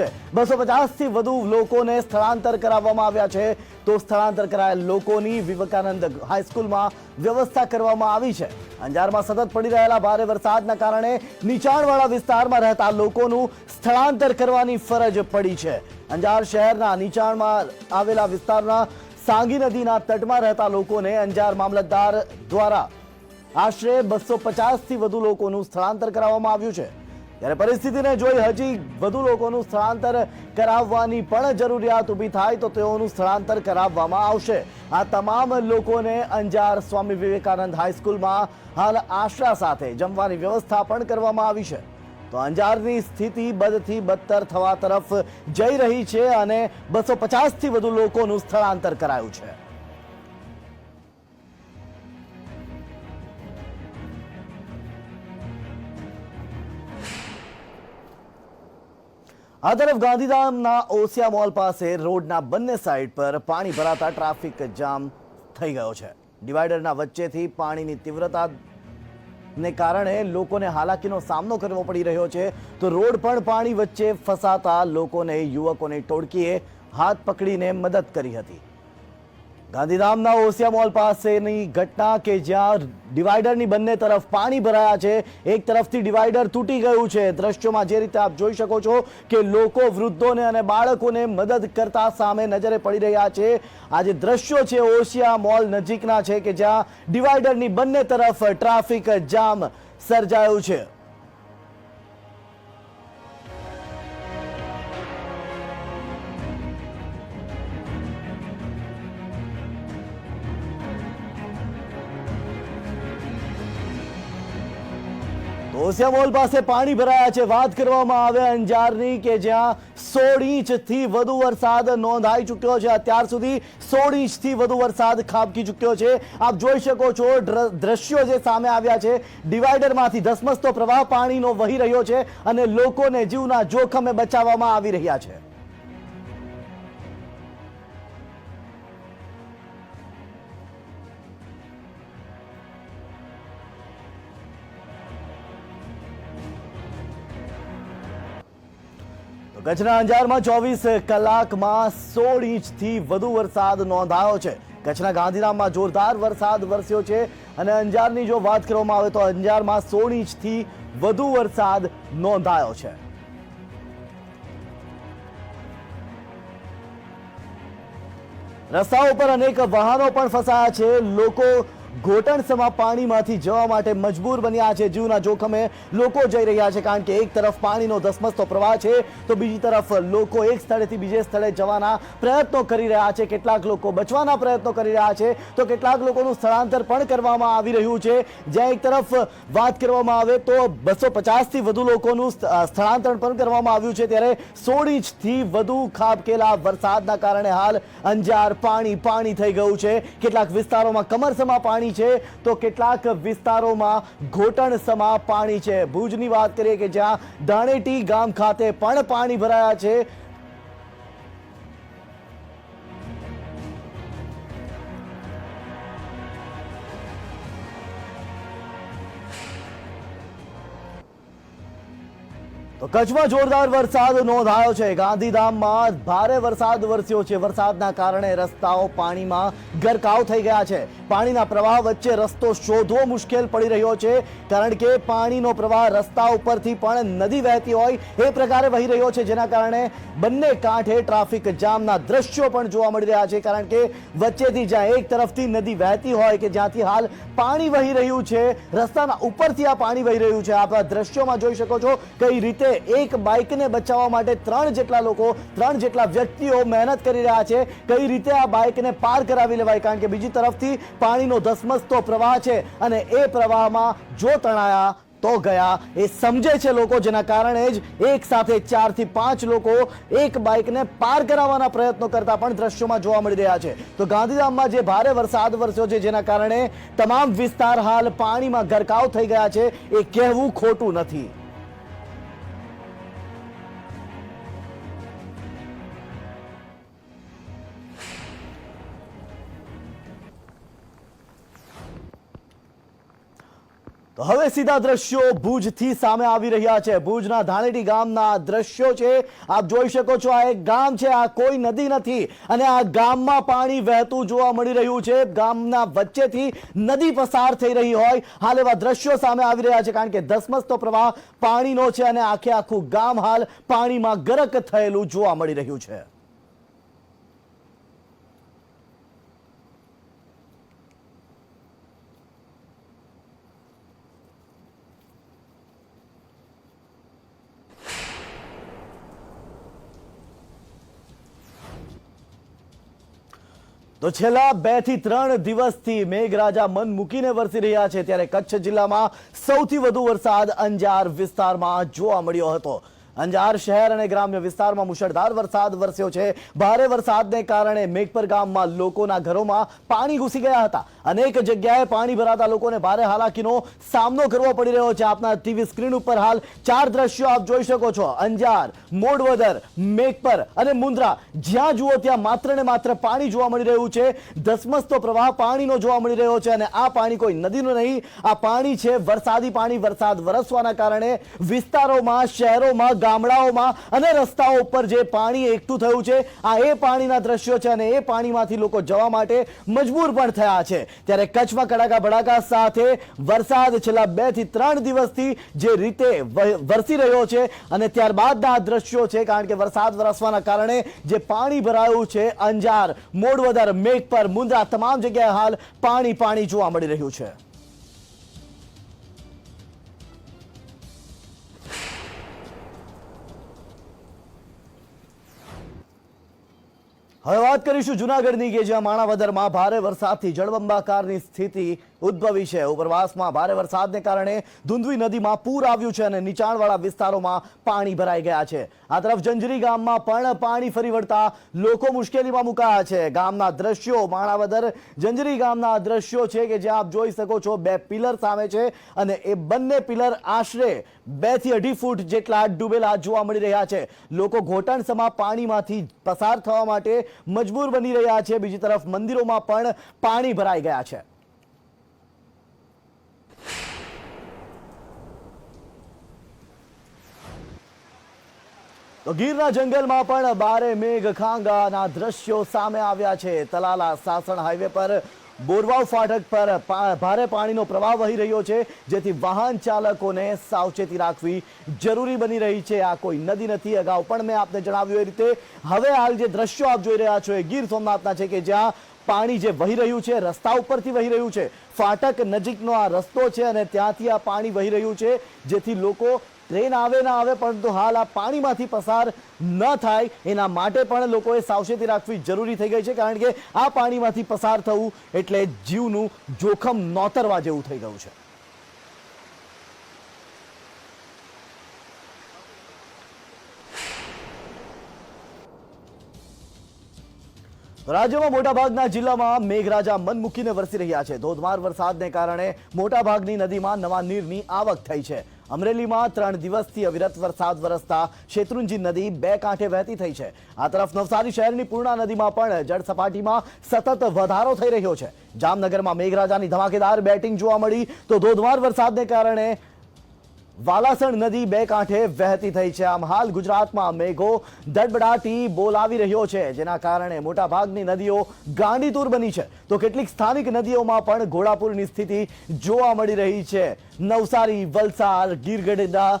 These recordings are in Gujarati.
છે. બસો થી વધુ લોકોને સ્થળાંતર કરાવવામાં આવ્યા છે. તો સ્થળાંતર કરાયેલ લોકોની વિવેકાનંદ હાઈસ્કૂલમાં વ્યવસ્થા કરવામાં આવી છે. અંજારમાં સતત પડી રહેલા ભારે વરસાદના કારણે નીચાણવાળા વિસ્તારમાં રહેતા લોકોનું સ્થળાંતર કરવાની ફરજ પડી છે. અંજાર શહેરના નીચાણમાં આવેલા વિસ્તારના સાંગી નદીના તટમાં રહેતા લોકોને અંજાર મામલતદાર દ્વારા આશરે બસો થી વધુ લોકોનું સ્થળાંતર કરાવવામાં આવ્યું છે. ત્યારે પરિસ્થિતિને જોઈ હજી વધુ લોકોનું સ્થળાંતર કરાવવાની પણ જરૂરિયાત ઊભી થાય તો તેઓનું સ્થળાંતર કરાવવામાં આવશે. આ તમામ લોકોને અંજાર સ્વામી વિવેકાનંદ હાઈસ્કૂલમાં હાલ આશરા સાથે જમવાની વ્યવસ્થા પણ કરવામાં આવી છે. તો અંજારની સ્થિતિ બદથી બદતર થવા તરફ જઈ રહી છે અને બસો પચાસથી વધુ લોકોનું સ્થળાંતર કરાયું છે. આ તરફ ગાંધીધામના ઓસિયા મોલ પાસે રોડના બંને સાઈડ પર પાણી ભરાતા ટ્રાફિક જામ થઈ ગયો છે. ડિવાઈડરના વચ્ચેથી પાણીની તીવ્રતા ને કારણે લોકોને હાલાકીનો સામનો કરવો પડી રહ્યો છે. તો રોડ પણ પાણી વચ્ચે ફસાતા લોકોને, યુવકોની, ટોળકીએ હાથ પકડીને મદદ કરી હતી. ગાંધીધામના ઓસિયા મોલ પાસેની ઘટના કે જ્યાં ડિવાઈડરની બંને તરફ પાણી ભરાયા છે, એક તરફથી ડિવાઈડર તૂટી ગયું છે. દ્રશ્યોમાં જે રીતે આપ જોઈ શકો છો કે લોકો, વૃદ્ધોને અને બાળકોને મદદ કરતા સામે નજરે પડી રહ્યા છે. આ જે દ્રશ્યો છે ઓસિયા મોલ નજીકના છે કે જ્યાં ડિવાઈડરની બંને તરફ ટ્રાફિક જામ સર્જાયું છે. તો ઓસિયા મોલ પાસે પાણી ભરાયા છે. વાત કરવામાં આવે અંજારની કે જ્યાં સોળ ઇંચથી વધુ વરસાદ નોંધાઈ ચૂક્યો છે. અત્યાર સુધી સોળ ઇંચથી વધુ વરસાદ ખાબકી ચૂક્યો છે. આપ જોઈ શકો છો દ્રશ્યો જે સામે આવ્યા છે. ડિવાઈડરમાંથી ધસમસતો પ્રવાહ પાણીનો વહી રહ્યો છે અને લોકોને જીવના જોખમે બચાવવામાં આવી રહ્યા છે. કચ્છના અંજારમાં ચોવીસ કલાકમાં સોળ ઇંચથી વધુ વરસાદ નોંધાયો છે. કચ્છના ગાંધીધામમાં જોરદાર વરસાદ વરસ્યો છે અને અંજારની જો વાત કરવામાં આવે તો અંજારમાં સોળ ઇંચથી વધુ વરસાદ નોંધાયો છે. રસ્તાઓ પર અનેક વાહનો પણ ફસાયા છે. લોકો ઘોટણસમાં પાણીમાંથી જવા માટે મજબૂર બન્યા છે. જીવના જોખમે લોકો જઈ રહ્યા છે કારણ કે એક તરફ પાણીનો ધસમસતો પ્રવાહ છે, તો બીજી તરફ લોકો એક સ્થળેથી બીજે સ્થળે જવાના પ્રયત્નો કરી રહ્યા છે. કેટલાક લોકો બચવાના પ્રયત્નો કરી રહ્યા છે. તો કેટલાક લોકોનું સ્થળાંતર પણ કરવામાં આવી રહ્યું છે. જ્યાં એક તરફ વાત કરવામાં આવે તો બસો થી વધુ લોકોનું સ્થળાંતર પણ કરવામાં આવ્યું છે. ત્યારે સોળ ઇંચથી વધુ ખાબકેલા વરસાદના કારણે હાલ અંજાર પાણી પાણી થઈ ગયું છે. કેટલાક વિસ્તારોમાં કમરસમાં પાણી છે, તો કેટલાક વિસ્તારોમાં ઘોટણસમાં પાણી છે. ભુજની વાત કરીએ કે જ્યાં ધાણેટી ગામ ખાતે પણ પાણી ભરાયા છે કચ્છમાં જોરદાર વરસાદ નોંધાયો છે. ગાંધીધામમાં ભારે વરસાદ વરસ્યો છે. વરસાદના કારણે રસ્તાઓ પાણીમાં ગરકાવ થઈ ગયા છે. પાણીના પ્રવાહ વચ્ચે રસ્તો શોધવો મુશ્કેલ પડી રહ્યો છે. કારણ કે પાણીનો પ્રવાહ રસ્તા ઉપરથી પણ નદી વહેતી હોય એ પ્રકારે વહી રહ્યો છે. જેના કારણે બંને કાંઠે ટ્રાફિક જામના દ્રશ્યો પણ જોવા મળી રહ્યા છે. કારણ કે વચ્ચેથી જ્યાં એક તરફથી નદી વહેતી હોય કે જ્યાંથી હાલ પાણી વહી રહ્યું છે, રસ્તાના ઉપરથી આ પાણી વહી રહ્યું છે. આપણા દ્રશ્યોમાં જોઈ શકો છો કઈ રીતે એક બાઇકને બચાવવા માટે ત્રણ જેટલા લોકો, ત્રણ જેટલા વ્યક્તિઓ મહેનત કરી રહ્યા છે. કઈ રીતે આ બાઇકને પાર કરાવી લેવાય? કારણ કે બીજી તરફથી પાણીનો ધસમસતો પ્રવાહ છે અને એ પ્રવાહમાં જો તણાયા તો ગયા. એ સમજે છે લોકો, જેના કારણે જ એક સાથે ચારથી પાંચ લોકો એક બાઇકને પાર કરાવવાના પ્રયત્નો કરતા પણ દ્રશ્યોમાં જોવા મળી રહ્યા છે. તો ગાંધીધામમાં જે ભારે વરસાદ વરસ્યો છે, જેના કારણે તમામ વિસ્તાર હાલ પાણીમાં ગરકાવ થઈ ગયા છે. એ કહેવું ખોટું નથી. હવે સીધા દ્રશ્યો ભુજથી સામે આવી રહ્યા છે. ભુજના ધાણેટી ગામના દ્રશ્યો છે. આપ જોઈ શકો છો, આ એક ગામ છે, આ કોઈ નદી નથી અને આ ગામમાં પાણી વહેતું જોવા મળી રહ્યું છે. ગામના વચ્ચેથી નદી પસાર થઈ રહી હોય. હાલ એવા દ્રશ્યો સામે આવી રહ્યા છે કારણ કે ધસમસતો પ્રવાહ પાણીનો છે અને આખે આખું ગામ હાલ પાણીમાં ગરક થયેલું જોવા મળી રહ્યું છે. તો છેલ્લા બેથી ત્રણ દિવસથી મેઘરાજા મન મૂકીને વરસી રહ્યા છે. ત્યારે કચ્છ જિલ્લામાં સૌથી વધુ વરસાદ અંજાર વિસ્તારમાં જોવા મળ્યો હતો. અંજાર શહેર અને ગ્રામ્ય વિસ્તારમાં મુશળધાર વરસાદ વરસ્યો છે. ભારે વરસાદને કારણે મેઘપર ગામમાં લોકોના ઘરોમાં પાણી ઘૂસી ગયા હતા. અનેક જગ્યાએ પાણી ભરાતા લોકોને ભારે હાલાકીનો સામનો કરવો પડી રહ્યો છે. આપના ટીવી સ્ક્રીન ઉપર હાલ ચાર દ્રશ્યો આપ જોઈ શકો છો. અંજાર, મોડવદર, મેઘપર અને મુન્દ્રા જ્યાં જુઓ ત્યાં માત્ર ને માત્ર પાણી જોવા મળી રહ્યું છે. ધસમસતો પ્રવાહ પાણીનો જોવા મળી રહ્યો છે અને આ પાણી કોઈ નદીનું નહીં. આ પાણી છે વરસાદી પાણી. વરસાદ વરસવાના કારણે વિસ્તારોમાં, શહેરોમાં ગામડાઓમાં અને રસ્તાઓ ઉપર જે પાણી એકઠું થયું છે, આ એ પાણીના દ્રશ્યો છે અને એ પાણીમાંથી લોકો જવા માટે મજબૂર પણ થયા છે. ત્યારે કચ્છમાં કડાકા ભડાકા સાથે વરસાદ છેલ્લા બેથી ત્રણ દિવસથી જે રીતે વરસી રહ્યો છે અને ત્યારબાદના આ દ્રશ્યો છે, કારણ કે વરસાદ વરસવાના કારણે જે પાણી ભરાયું છે, અંજાર, મોડવદર, મેઘપર, મુંદ્રા, તમામ જગ્યાએ હાલ પાણી પાણી જોવા મળી રહ્યું છે. હવે વાત કરીશું જુનાગઢની કે જ્યાં માણાવદરમાં ભારે વરસાદથી જળબંબાકારની સ્થિતિ ઉદ્ભવી છે. ઉપરવાસમાં ભારે વરસાદને કારણે ધુંધવી નદીમાં પૂર આવ્યું છે અને નીચાણવાળા વિસ્તારોમાં પાણી ભરાઈ ગયા છે. આ તરફ જંજરી ગામમાં પણ પાણી ફરી વળતા લોકો મુશ્કેલીમાં મુકાયા છે. ગામના દ્રશ્યો, માણાવદર જંજરી ગામના દ્રશ્યો છે કે જ્યાં આપ જોઈ શકો છો બે પિલર સામે છે અને એ બંને પિલર આશરે બેથી અઢી ફૂટ જેટલા ડૂબેલા જોવા મળી રહ્યા છે. લોકો ઘોટાણસમા પાણીમાંથી પસાર થવા માટે મજબૂર બની રહ્યા છે. બીજી તરફ મંદિરોમાં પણ પાણી ભરાઈ ગયા છે. તો ગીરના જંગલમાં પણ બારે મેઘ ખાંગાના દ્રશ્યો સામે આવ્યા છે. તલાલા સાસણ હાઈવે પર બોરવાવ ફાટક પર ભારે પાણીનો પ્રવાહ વહી રહ્યો છે, જેથી વાહન ચાલકોને સાવચેતી રાખવી જરૂરી બની રહી છે. આ કોઈ નદી નથી. અગાઉ પણ મેં આપને જણાવ્યું એ રીતે. હવે હાલ જે દ્રશ્યો આપ જોઈ રહ્યા છો એ ગીર સોમનાથના છે કે જ્યાં પાણી જે વહી રહ્યું છે, રસ્તા ઉપરથી વહી રહ્યું છે. ફાટક નજીકનો આ રસ્તો છે અને ત્યાંથી આ પાણી વહી રહ્યું છે, જેથી લોકો ટ્રેન આવે, ના આવે, પરંતુ હાલ આ પાણીમાંથી પસાર ન થાય. એના માટે પણ લોકોએ સાવચેતી રાખવી જરૂરી થઈ ગઈ છે, કારણ કે આ પાણીમાંથી પસાર થવું એટલે જીવનું જોખમ નોતરવા જેવું થઈ ગયું છે. રાજ્યમાં મોટાભાગના જિલ્લામાં મેઘરાજા મન મૂકીને વરસી રહ્યા છે. ધોધમાર વરસાદને કારણે મોટાભાગની નદીમાં નવા નીરની આવક થઈ છે. અમરેલીમાં ત્રણ દિવસથી અવિરત વરસાદ વરસતા શેત્રુંજી નદી બે કાંઠે વહેતી થઈ છે. આ તરફ નવસારી શહેરની પૂર્ણા નદીમાં પણ જળ સપાટીમાં સતત વધારો થઈ રહ્યો છે. જામનગરમાં મેઘરાજાની ધમાકેદાર બેટિંગ જોવા મળી. તો ધોધમાર વરસાદને કારણે વાલાસણ નદી બે કાંઠે વહેતી થઈ છે. આમ હાલ ગુજરાતમાં મેઘો દડબડાટી બોલાવી રહ્યો છે. જેના કારણે મોટાભાગની નદીઓ ગાંડીતુર બની છે. તો કેટલીક સ્થાનિક નદીઓમાં પણ ઘોડાપુરની સ્થિતિ જોવા મળી રહી છે. નવસારી, વલસાડ ગીરગઢડા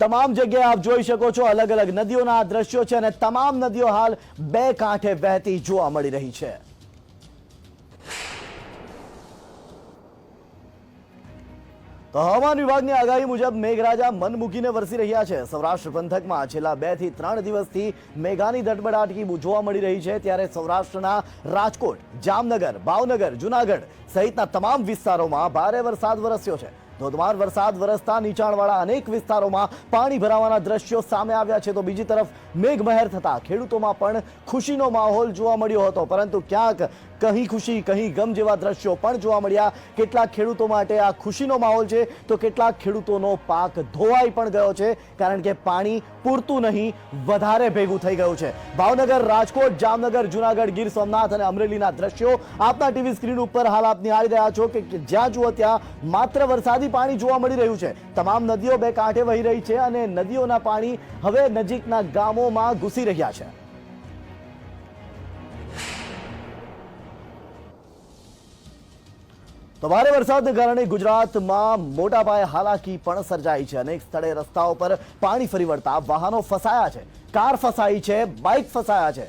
તમામ જગ્યાએ આપ જોઈ શકો છો અલગ અલગ નદીઓના દ્રશ્યો છે અને તમામ નદીઓ હાલ બે કાંઠે વહેતી જોવા મળી રહી છે. તો હવામાન વિભાગની આગાહી મુજબ મેઘરાજા મન મૂકીને વરસી રહ્યા છે. સૌરાષ્ટ્ર પંથકમાં છેલ્લા બેથી ત્રણ દિવસથી મેઘાની દટબડાટકી જોવા મળી રહી છે. ત્યારે સૌરાષ્ટ્રના રાજકોટ, જામનગર, ભાવનગર, જુનાગઢ સહિતના તમામ વિસ્તારોમાં ભારે વરસાદ વરસ્યો છે. ધોધમાર વરસાદ વરસતા નીચાણવાળા અનેક વિસ્તારોમાં પાણી ભરાવાના દ્રશ્યો સામે આવ્યા છે. તો બીજી તરફ મેઘમહેર થતા ખેડૂતોમાં પણ ખુશીનો માહોલ જોવા મળ્યો હતો. પરંતુ ક્યાંક કહી ખુશી કહી ગમ જેવા દ્રશ્યો પણ જોવા મળ્યા. કેટલાક ખેડૂતો માટે આ ખુશીનો માહોલ છે. તો કેટલાક ખેડૂતોનો પાક ધોવાઈ પણ ગયો છે. કારણ કે પાણી પૂરતું નહીં, વધારે ભેગું થઈ ગયું છે. ભાવનગર, રાજકોટ, જામનગર, જુનાગઢ, ગીર સોમનાથ અને અમરેલીના દ્રશ્યો આપના ટીવી સ્ક્રીન ઉપર હાલ આપ નિહાળી રહ્યા છો કે જ્યાં જુઓ ત્યાં માત્ર વરસાદી પાણી જોવા મળી રહ્યું છે. તમામ નદીઓ બે કાંઠે વહી રહી છે અને નદીઓના પાણી હવે નજીકના ગામોમાં ઘૂસી રહ્યા છે. તો ભારે વરસાદને કારણે ગુજરાતમાં મોટા પાયે હાલાકી પણ સર્જાઈ છે અનેક સ્થળે રસ્તાઓ પર પાણી ફરી વળતા વાહનો ફસાયા છે. કાર ફસાઈ છે, બાઇક ફસાયા છે.